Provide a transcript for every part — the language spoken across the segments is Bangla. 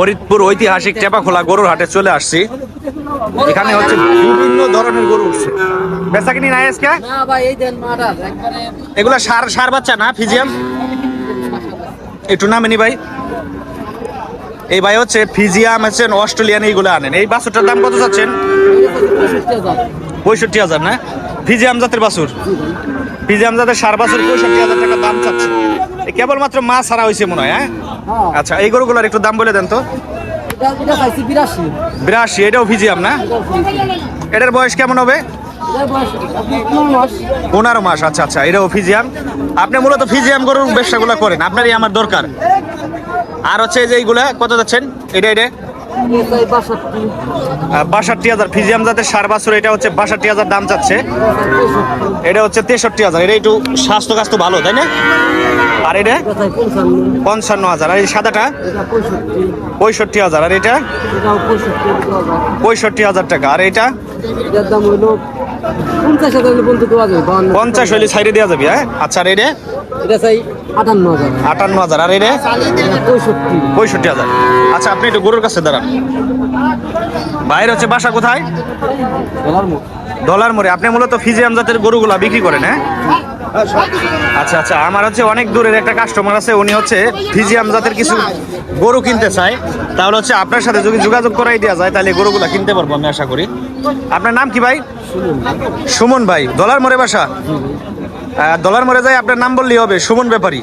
ফরিদপুর ঐতিহাসিক টেপাখোলা গরুর হাটে চলে আসছি। এখানে হচ্ছে বিভিন্ন ধরনের গরু উঠছে। বেচা কিনি নাই আজকে? এগুলা সার সার বাচ্চা না ফিজিয়াম? একটু নামে নি ভাই। এই ভাই হচ্ছে ফিজিয়াম আছেন অস্ট্রেলিয়ান এইগুলো আনেন। এই বাছুরটার দাম কত চাচ্ছেন? পঁয়ষট্টি হাজার। পঁয়ষট্টি হাজার না? ফিজিয়াম জাতের বাছুর। ফিজিয়াম জাতের সার বাছুর পঁয়ষট্টি হাজার টাকা দাম চাচ্ছে। কেবলমাত্র মাছ ছাড়া হয়েছে মনে হয় হ্যাঁ? হ্যাঁ। আচ্ছা এই গরুগুলোর একটু দাম বলে দেন তো। বিরাশি। এটাও ফিজিয়াম না? এটার বয়স কেমন হবে? পনেরো মাস। আচ্ছা আচ্ছা এটাও ফিজিয়াম আপনি মূলত ফিজিয়াম গরুর ব্যবসাগুলো করেন আপনারই আমার দরকার। আর হচ্ছে যে এইগুলা কত যাচ্ছেন? এটা এটা। বাষট্টি হাজার। ফিজিয়াম জাতের সার বাছুর, এটা হচ্ছে বাষট্টি হাজার দাম চাচ্ছে। এটা হচ্ছে তেষট্টি হাজার। এটা একটু স্বাস্থ্য কাস্ত ভালো, তাই না? আর এটা? পঞ্চান্ন হাজার। আর এই সাদাটা? পঁয়ষট্টি হাজার। আর এটা? পঁয়ষট্টি হাজার টাকা। আর এটা? পঞ্চাশ হাজার পর্যন্ত দেওয়া যাবে পঞ্চাশ হইলে সাইডে দেওয়া যাবে হ্যাঁ? আচ্ছা আর এটা এটা চাই আটান্ন হাজার। আটান্ন হাজার আর এটা পঁয়ষট্টি। পঁয়ষট্টি হাজার। আচ্ছা আপনি একটু গরুর কাছে দাঁড়ান। বাইরে হচ্ছে বাসা কোথায়? ডলার মোড়। ডলার মোড়ে। আপনি মূলত ফিজিয়াম জাতের গরুগুলা বিক্রি করেন হ্যাঁ? আচ্ছা আচ্ছা আমার হচ্ছে অনেক দূরের একটা কাস্টমার আছে, উনি হচ্ছে ফিজিয়াম জাতের কিছু গরু কিনতে চায়। তাহলে হচ্ছে আপনার সাথে যদি যোগাযোগ করাই দেওয়া যায়, তাহলে গরুগুলো কিনতে পারব আমি আশা করি। আপনার নাম কি ভাই? সুমন ভাই। দলার মোড়ে বাসা? ডলার মোড়ে যাই আপনার নাম বললেই হবে, সুমন ব্যাপারী।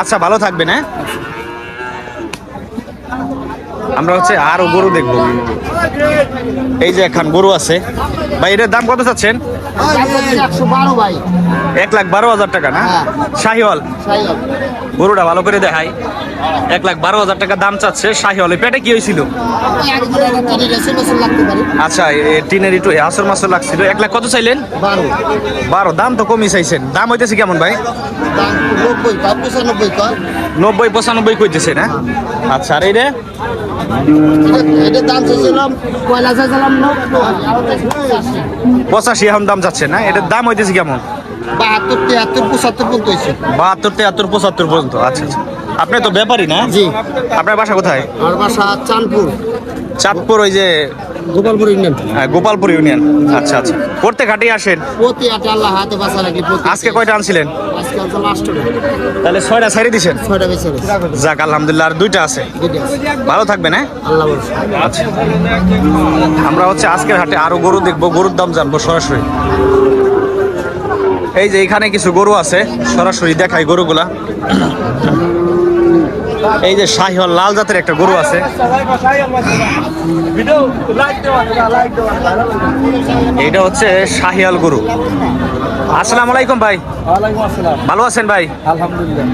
আচ্ছা ভালো থাকবেন হ্যাঁ? আমরা হচ্ছে আরও গরু দেখব। এই যে এখন গরু আছে। ভাই এটার দাম কত চাচ্ছেন? ভাই। এক লাখ বারো হাজার টাকা না? হ্যাঁ। শাহিওয়াল। গরুটা ভালো করে দেখাই। এক লাখ বারো হাজার টাকা দাম চাচ্ছে শাহিওয়াল এই পেটে কি হয়েছিল? আচ্ছা টিনের একটু আসর মাসর লাগছিল। এক লাখ কত চাইলেন? বারো। দাম তো কমই চাইছেন। দাম হইতেছে কেমন ভাই? নব্বই পঁচানব্বই নব্বই পঁচানব্বই কইতেছে না? আচ্ছা আর এই রে পঁচাশি এখন দাম যাচ্ছে না? এটার দাম হইতেছে কেমন? বাহাত্তর তিয়াত্তর পঁচাত্তর পর্যন্ত হয়েছে। বাহাত্তর তেহাত্তর পঁচাত্তর পর্যন্ত আচ্ছা আচ্ছা। আপনি তো ব্যাপারই না? জি। আপনার বাসা কোথায়? আর বাসা চাঁদপুর। চাঁদপুর ওই যে গোপালপুর ইউনিয়ন। আহ, গোপালপুর ইউনিয়ন। আচ্ছা আচ্ছা। করতে ঘাটে আসেন? প্রতি আটে আল্লাহ হাতে বাসা রাখি আজকে কয়টা আনছিলেন? আজকে তাহলে ছয়টা ছাড়ি দিছেন? ছয়টা যাক আলহামদুলিল্লাহ আর দুইটা আছে। ভালো থাকবেন হ্যাঁ? আল্লাহ আচ্ছা। আমরা হচ্ছে আজকের হাটে আরও গরু দেখব গরুর দাম জানব সরাসরি। এই যে এখানে কিছু গরু আছে সরাসরি দেখাই গরুগুলা। এই যে শাহিওয়াল লাল জাতের একটা গরু আছে। এটা হচ্ছে শাহিয়াল গরু। আসসালামু আলাইকুম ভাই। ভালো আছেন ভাই? আলহামদুলিল্লাহ।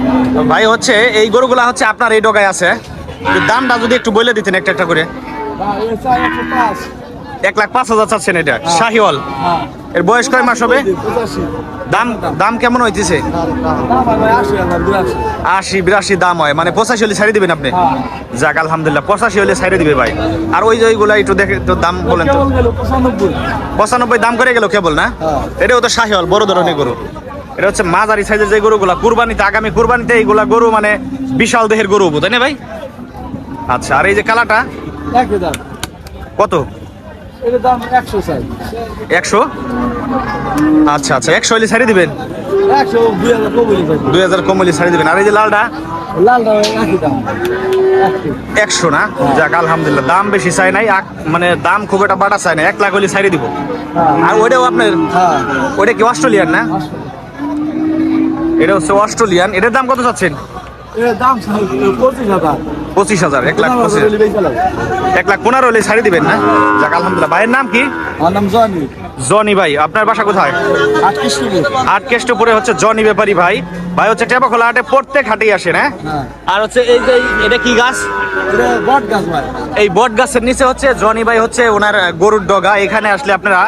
ভাই হচ্ছে এই গরুগুলা হচ্ছে আপনার এই ডগায় আছে। দামটা যদি একটু বলে দিতেন একটা একটা করে। এক লাখ পাঁচ হাজার চাচ্ছেন এটা। শাহিওয়াল। এর বয়স কয় মাস হবে? দাম দাম কেমন হইতেছে? আশি বিরাশি দাম হয়। মানে পঁচাশি হলে ছাড়িয়ে দিবেন আপনি? যাক আলহামদুলিল্লাহ পঁচাশি হলে ছাড়ি দিবে ভাই। আর ওই যে ওইগুলা একটু দেখে তো দাম বলেন তো। পঁচানব্বই। দাম করে গেল কেবল না? এটাও তো শাহিওয়াল বড় ধরনের গরু। এটা হচ্ছে মাঝারি সাইজের যে গরুগুলা কুরবানিতে আগামী কুরবানিতে এইগুলা গরু মানে বিশাল দেহের গরু তাই না ভাই? আচ্ছা আর এই যে কালাটা কত? দাম একশো চাই আচ্ছা আচ্ছা। একশো হলে ছাড়ি দিবেন? একশো দুই হাজার কবলি চাই দুই হাজার কম হলে ছাড়ি দিবেন। আর এই যে লালটা? লালটা একই দাম। একশো। না? যাক আলহামদুলিল্লাহ। দাম বেশি চাই নাই। মানে দাম খুব একটা বাটা চাই না এক লাখ হলে ছাড়ি দিব। আর ওইটাও আপনার হ্যাঁ। ওইটা কি অস্ট্রেলিয়ান না? এটা হচ্ছে অস্ট্রেলিয়ান। এটার দাম কত চাচ্ছেন? দাম পঁচিশ হাজার। পঁচিশ হাজার এক লাখ পঁচিশ এক লাখ পনেরো হলে ছাড়ি দিবেন না? যাক আলহামদুলিল্লাহ। ভাইয়ের নাম কি? আমার নাম জনি জনি ভাই আপনার বাসা কোথায়? আট আট কেষ্টপুরে হচ্ছে জনি ব্যাপারী ভাই। ভাই হচ্ছে টেপাখোলা হাটে প্রত্যেক হাটেই আসেন হ্যাঁ? হ্যাঁ। আর হচ্ছে এই যে এটা কি গাছ? বট গাছ ভাই। এই বট গাছের নিচে হচ্ছে জনি ভাই হচ্ছে ওনার গরুর ডগা। এখানে আসলে আপনারা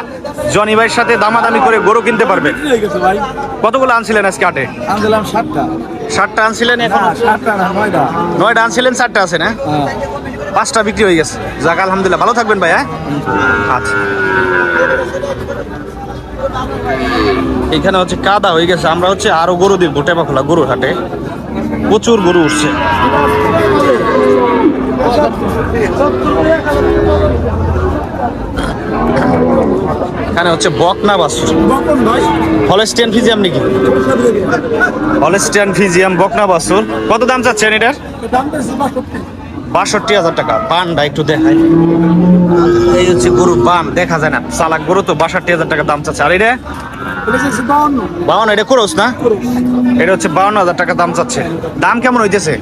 জনি ভাইয়ের সাথে দামাদামি করে গরু কিনতে পারবেন। কতগুলো আনছিলেন আজকে হাটে? আমি দিলাম সাতটা আনছিলেন এখন? নয়টা। নয়টা আনছিলেন চারটা আছে না? হ্যাঁ। পাঁচটা বিক্রি হয়ে গেছে। যাক, আলহামদুলিল্লাহ। ভালো থাকবেন ভাই হ্যাঁ? আচ্ছা। এখানে হচ্ছে কাদা হয়ে গেছে। আমরা হচ্ছে আরও গরু দিব টেপা খোলা গরুর হাটে। প্রচুর গরু উঠছে। এখানে হচ্ছে বকনা বাসুর হলেস্টিয়ান ফিজিয়াম নাকি? হলেস্টিয়ান ফিজিয়াম বকনা বাসুর কত দাম চাচ্ছেন এটার? বাষট্টি হাজার টাকা। বানটা একটু দেখাই। এই হচ্ছে গরুর বান, দেখা যায় না। চালাক গরু তো বাষট্টি হাজার টাকা দাম চাচ্ছে। আর এটা? এটা বাউন্ন, এটা করোস না? এটা হচ্ছে বাউন্ন হাজার টাকা দাম চাচ্ছে। দাম কেমন হইতেছে?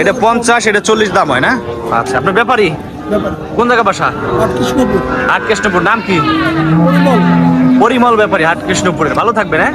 এটা পঞ্চাশ, এটা চল্লিশ দাম হয় না? আচ্ছা আপনার ব্যাপারই কোন জায়গা বাসা? হাট কৃষ্ণপুর। নাম কি? পরিমল ব্যাপারী, হাট কৃষ্ণপুরের। ভালো থাকবেন হ্যাঁ?